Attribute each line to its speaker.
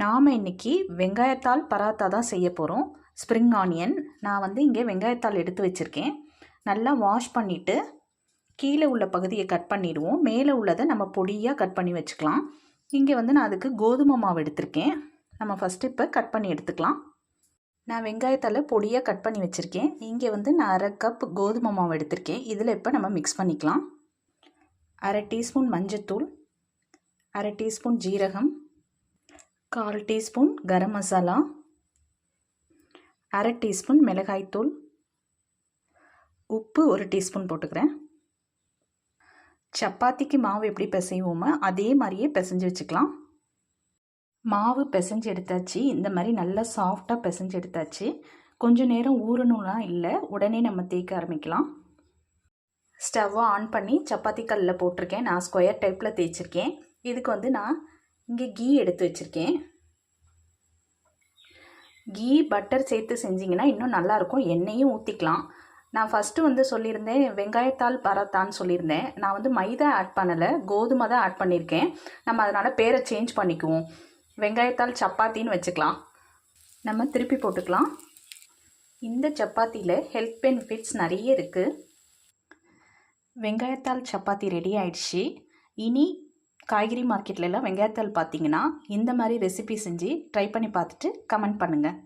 Speaker 1: நாம் இன்றைக்கி வெங்காயத்தால் பராத்தா தான் செய்ய போகிறோம் ஸ்ப்ரிங் ஆனியன் நான் வந்து இங்கே வெங்காயத்தால் எடுத்து வச்சுருக்கேன். நல்லா வாஷ் பண்ணிவிட்டு கீழே உள்ள பகுதியை கட் பண்ணிடுவோம். மேலே உள்ளதை நம்ம பொடியாக கட் பண்ணி வச்சுக்கலாம். இங்கே வந்து நான் அதுக்கு கோதுமை மாவு எடுத்திருக்கேன். நம்ம ஃபஸ்ட்டு இப்போ கட் பண்ணி எடுத்துக்கலாம். நான் வெங்காயத்தால் பொடியாக கட் பண்ணி வச்சுருக்கேன். இங்கே வந்து நான் அரை கப் கோதுமை மாவு எடுத்திருக்கேன். இதில் இப்போ நம்ம மிக்ஸ் பண்ணிக்கலாம். அரை டீஸ்பூன் மஞ்சத்தூள். அரை டீஸ்பூன் ஜீரகம். கால் டீஸ்பூன் கரம் மசாலா அரை டீஸ்பூன் மிளகாய்த்தூள் உப்பு ஒரு டீஸ்பூன் போட்டுக்கிறேன். சப்பாத்திக்கு மாவு எப்படி பிசைவோமோ அதே மாதிரியே பிசைஞ்சு வச்சுக்கலாம். மாவு பிசைஞ்சு எடுத்தாச்சு. இந்த மாதிரி நல்லா சாஃப்டாக பிசைஞ்சு எடுத்தாச்சு. கொஞ்சம் நேரம் ஊறணும்லாம் இல்லை உடனே நம்ம தேய்க்க ஆரம்பிக்கலாம். ஸ்டவ்வை ஆன் பண்ணி சப்பாத்தி கல்லில் போட்டிருக்கேன். நான் ஸ்கொயர் டைப்பில் தேய்ச்சிருக்கேன். இதுக்கு வந்து நான் இங்கே கீ எடுத்து வச்சுருக்கேன். கீ பட்டர் சேர்த்து செஞ்சிங்கன்னா இன்னும் நல்லாயிருக்கும் எண்ணெயும் ஊற்றிக்கலாம் நான் ஃபஸ்ட்டு வந்து சொல்லியிருந்தேன் வெங்காயத்தால் பரத்தான்னு சொல்லியிருந்தேன். நான் வந்து மைதா ஆட் பண்ணலை. கோதுமை தான் ஆட் பண்ணியிருக்கேன். நம்ம அதனால் பேரை சேஞ்ச் பண்ணிக்குவோம். வெங்காயத்தால் சப்பாத்தின்னு வச்சுக்கலாம். நம்ம திருப்பி போட்டுக்கலாம். இந்த சப்பாத்தியில் ஹெல்த் பெனிஃபிட்ஸ் நிறைய இருக்குது வெங்காயத்தால் சப்பாத்தி ரெடி ஆயிடுச்சு. இனி காய்கறி மார்க்கெட்லலாம் வெங்காயத்தால் பார்த்தீங்கன்னா இந்த மாதிரி ரெசிபி செஞ்சு ட்ரை பண்ணி பார்த்துட்டு கமெண்ட் பண்ணுங்கள்